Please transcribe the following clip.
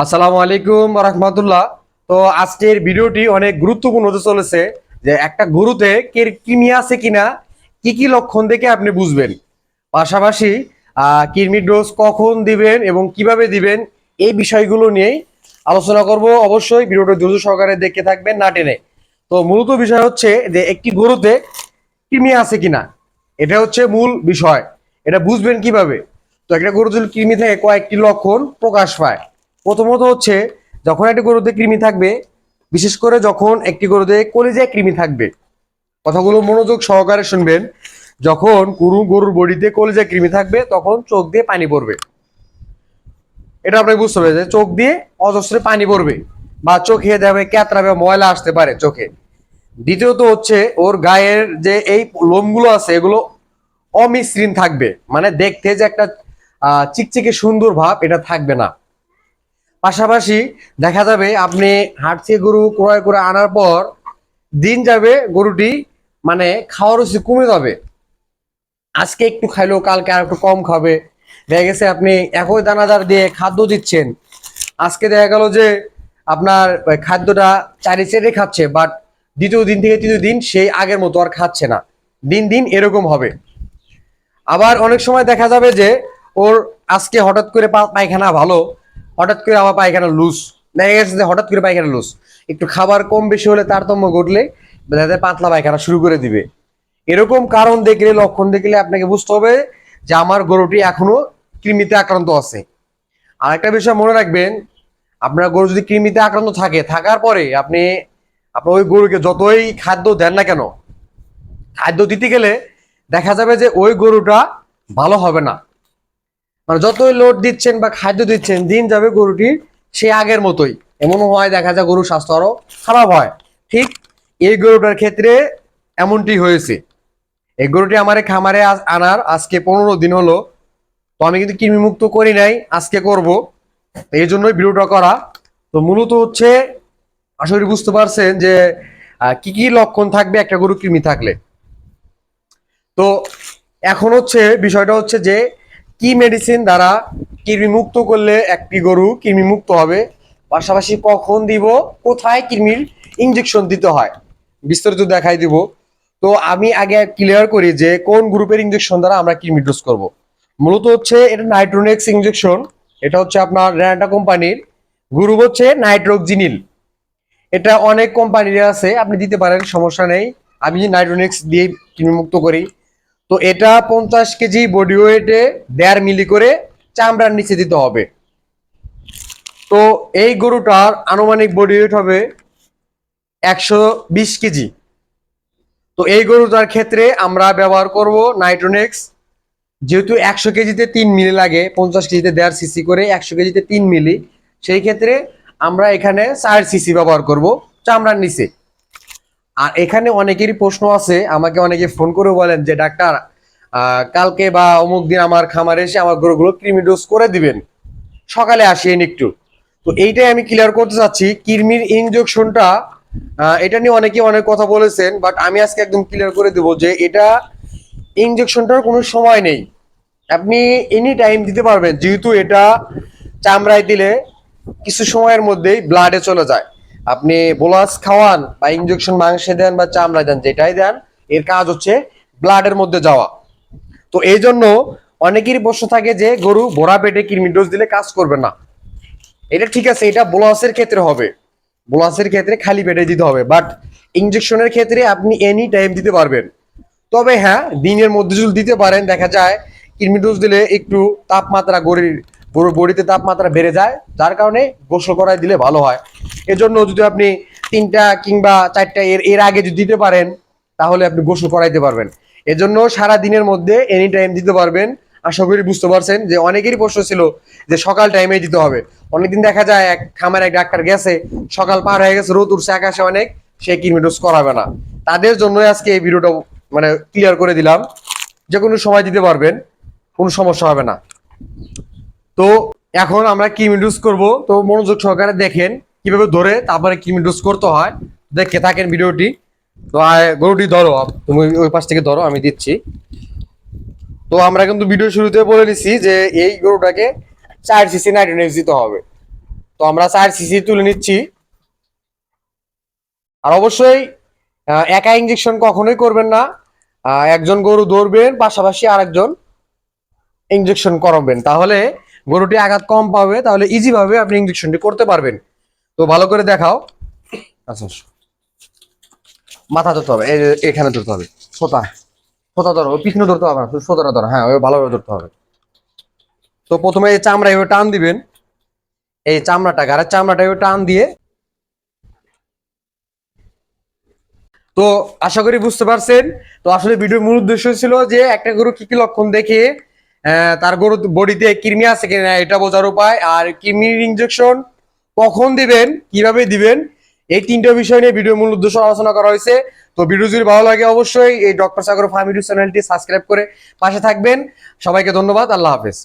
আসসালামু আলাইকুম রহমতুল্লাহ। তো আজকের ভিডিওটি অনেক গুরুত্বপূর্ণ হতে চলেছে যে একটা গরুতে কৃমি আছে কিনা, কি কি লক্ষণ দেখে আপনি বুঝবেন। পাশাপাশি কৃমির ডোজ কখন দিবেন এবং কীভাবে দিবেন এই বিষয়গুলো নিয়েই আলোচনা করব। অবশ্যই ভিডিওটা দ্রুত সহকারে দেখে থাকবেন, না টেনে। তো মূলত বিষয় হচ্ছে যে একটি গরুতে কৃমি আছে কিনা, এটা হচ্ছে মূল বিষয়। এটা বুঝবেন কীভাবে? তো একটা গরু যদি কৃমি থেকে কয়েকটি লক্ষণ প্রকাশ পায়। প্রথমত হচ্ছে, যখন একটি গরুতে কৃমি থাকবে, বিশেষ করে যখন একটি গরুতে কলিজায় কৃমি থাকবে, কথাগুলো মনোযোগ সহকারে শুনবেন, যখন গরু গরুর বডিতে কলিজায় কৃমি থাকবে, তখন চোখ দিয়ে পানি পড়বে। এটা আপনাকে বুঝতে হবে যে চোখ দিয়ে অজস্রে পানি পড়বে, বা চোখে দেবে ক্যাতরাবে ময়লা আসতে পারে চোখে। দ্বিতীয়ত হচ্ছে, ওর গায়ের যে এই লোমগুলো আছে, এগুলো অমসৃণ থাকবে মানে দেখতে যে একটা চিকচিকে সুন্দর ভাব, এটা থাকবে না। পাশাপাশি দেখা যাবে আপনি হাট থেকে গরু ক্রয় করে আনার পর দিন যাবে গরুটি মানে খাওয়ার রুচি কমে যাবে। আজকে একটু খাইলো, কালকে আর একটু কম খাবে। দেখা গেছে আপনি একই দানাদার দিয়ে খাদ্য দিচ্ছেন। আজকে দেখা গেল যে আপনার খাদ্যটা চারি চেড়ে খাচ্ছে বাট দ্বিতীয় দিন থেকে তৃতীয় দিন সেই আগের মতো আর খাচ্ছে না। দিন দিন এরকম হবে। আবার অনেক সময় দেখা যাবে যে ওর আজকে হঠাৎ করে পায়খানা ভালো হঠাৎ করে আমার পায়খানা লুজ দেখা গেছে যে হঠাৎ করে পায়খানা লুজ একটু খাবার কম বেশি হলে তারতম্য ঘটলে দেখা পাতলা পায়খানা শুরু করে দিবে। এরকম কারণ দেখলে, লক্ষণ দেখলে আপনাকে বুঝতে হবে যে আমার গরুটি এখনও কৃমিতে আক্রান্ত আছে। আর একটা বিষয় মনে রাখবেন, আপনার গরু যদি কৃমিতে আক্রান্ত থাকে, থাকার পরে আপনি আপনার ওই গরুকে যতই খাদ্য দেন না কেন, খাদ্য দিতে গেলে দেখা যাবে যে ওই গরুটা ভালো হবে না। মানে যতই লোড দিচ্ছেন বা খাদ্য দিচ্ছেন, দিন যাবে গরুটি সে আগের মতোই। এমন হয়, দেখা যায় গরুর স্বাস্থ্য আরও খারাপ হয়। ঠিক এই গরুটার ক্ষেত্রে এমনটি হয়েছে। এই গরুটি আমার খামারে আনার আজকে পনেরো দিন হলো। তো আমি কিন্তু কৃমি মুক্ত করি নাই, আজকে করব। এই জন্যই ভিডিওটা করা। তো মূলত হচ্ছে করি বুঝতে পারছেন যে কি কি লক্ষণ থাকবে একটা গরু কৃমি থাকলে। তো এখন হচ্ছে, বিষয়টা হচ্ছে যে কি মেডিসিন দ্বারা কৃমি মুক্ত করলে একটি গরু কৃমি মুক্ত হবে? পাশাপাশি কখন দিব? কোথায় কৃমির ইঞ্জেকশন দিতে হয়? বিস্তারিত দেখাই দিব। তো আমি আগে ক্লিয়ার করি যে কোন গ্রুপের ইঞ্জেকশন দ্বারা আমরা কৃমি ডোজ করব। মূলত হচ্ছে এটা নাইট্রোনেক্স ইঞ্জেকশন এটা হচ্ছে আপনার র্যান্টা কোম্পানির। গ্রুপ হচ্ছে নাইট্রোজিনিল এটা অনেক কোম্পানির আছে, আপনি দিতে পারেন, সমস্যা নেই। আমি নাইট্রোনেক্স দিয়ে কৃমি মুক্ত করি। তো এটা পঞ্চাশ কেজি বডি ওয়েটে দেড় মিলি করে চামড়ার নিচে দিতে হবে। তো এই গরুটার আনুমানিক বডি ওয়েট হবে একশো বিশ কেজি। তো এই গরুটার ক্ষেত্রে আমরা ব্যবহার করব নাইট্রোনেক্স। যেহেতু একশো কেজিতে তিন মিলি লাগে, পঞ্চাশ কেজিতে দেড় সিসি করে একশো কেজিতে তিন মিলি, সেই ক্ষেত্রে আমরা এখানে চার সিসি ব্যবহার করব চামড়ার নিচে। আর এখানে অনেকেরই প্রশ্ন আছে, আমাকে অনেকে ফোন করে বলেন যে, ডাক্তার কালকে বা অমুক দিন আমার খামারে এসে আমার গরুগুলো কৃমি ডোজ করে দিবেন। সকালে আসিয়েন একটু। তো এইটাই আমি ক্লিয়ার করতে চাচ্ছি, কৃমির ইনজেকশনটা এটা নিয়ে অনেকে অনেক কথা বলেছেন বাট আমি আজকে একদম ক্লিয়ার করে দেবো যে, এটা ইনজেকশনটার কোনো সময় নেই। আপনি এনি টাইম দিতে পারবেন, যেহেতু এটা চামড়ায় দিলে কিছু সময়ের মধ্যেই ব্লাডে চলে যায়। আপনি বোলাস খাওয়ান বা ইনজেকশন মাংসে দেন বা চামড়ায় দেন, যেটাই দেন, এর কাজ হচ্ছে ব্লাডের মধ্যে যাওয়া। তো এই জন্য অনেকেরই প্রশ্ন থাকে যে, গরু ভরা পেটে কৃমি ডোজ দিলে কাজ করবে না। এটা ঠিক আছে, এটা বোলাসের ক্ষেত্রে হবে। বোলাসের ক্ষেত্রে খালি পেটে দিতে হবে বাট ইনজেকশনের ক্ষেত্রে আপনি এনি টাইম দিতে পারবেন। তবে হ্যাঁ দিনের মধ্যে যদি দিতে পারেন, দেখা যায় কৃমি ডোজ দিলে একটু তাপমাত্রা গরুর বডিতে তাপমাত্রা বেড়ে যায়, যার কারণে গোসল করায় দিলে ভালো হয়। এজন্য যদি আপনি তিনটা কিংবা চারটা এর এর আগে যদি দিতে পারেন, তাহলে আপনি গোসল করাইতে পারবেন। এজন্য সারা দিনের মধ্যে এনি টাইম দিতে পারবেন। আশা করি বুঝতে পারছেন যে অনেকেরই প্রশ্ন ছিল যে সকাল টাইমে দিতে হবে। অনেকদিন দেখা যায় এক খামার এক ডাক্তার গেছে, সকাল পার হয়ে গেছে, রোদ উঠছে আকাশে অনেক, সে কৃমি ডোজ করাবে না। তাদের জন্য আজকে এই ভিডিওটা মানে ক্লিয়ার করে দিলাম। যে কোনো সময় দিতে পারবেন, কোনো সমস্যা হবে না। তো এখন আমরা কৃমি ডোজ করব। তো মনোযোগ সহকারে দেখেন কীভাবে ধরে, তারপরে কৃমি ডোজ করতে হয়, দেখে থাকেন ভিডিওটি। তো গরুটি ধরো তুমি ওই- পাশ থেকে ধরো, আমি দিচ্ছি। তো, আমরা কিন্তু ভিডিও শুরুতে বলে নিছি যে, এই গরুটাকে চার সিসি নাইট্রোনেক্স দিতে হবে। তো, আমরা চার সিসি তুলে নিচ্ছি। আর অবশ্যই একা ইঞ্জেকশন কখনোই করবেন না। একজন গরু ধরবেন, পাশাপাশি আরেকজন ইঞ্জেকশন করাবেন। তাহলে গরুটি আঘাত কম পাবে, তাহলে ইজি ভাবে আপনি ইঞ্জেকশনটি করতে পারবেন। তো ভালো করে দেখাও। আচ্ছা মাথা ধরতে হবে এখানে ধরতে হবে, সোতা। সোতা ধরো পিছনে ধরতে হবে সোতাটা ধরো হ্যাঁ ওই ভালোভাবে ধরতে হবে। তো প্রথমে এই চামড়া এভাবে টান দিবেন। এই চামড়াটা গাড়ের চামড়াটা এভাবে টান দিয়ে তো আশা করি বুঝতে পারছেন। তো আসলে ভিডিওর মূল উদ্দেশ্য ছিল যে একটা গরু কি কি লক্ষণ দেখে তার গরু বডিতে কৃমি আছে কিনা, এটা বোঝার উপায়, আর কৃমির ইনজেকশন কখন দিবেন, কীভাবে দিবেন, এই তিনটা বিষয় নিয়ে ভিডিও মূল উদ্দেশ্য আলোচনা করা হয়েছে। তো ভিডিও যদি ভালো লাগে অবশ্যই এই ডক্টর সাগর ফার্ম ইউটিউব চ্যানেলটি সাবস্ক্রাইব করে পাশে থাকবেন। সবাইকে ধন্যবাদ, আল্লাহ হাফেজ।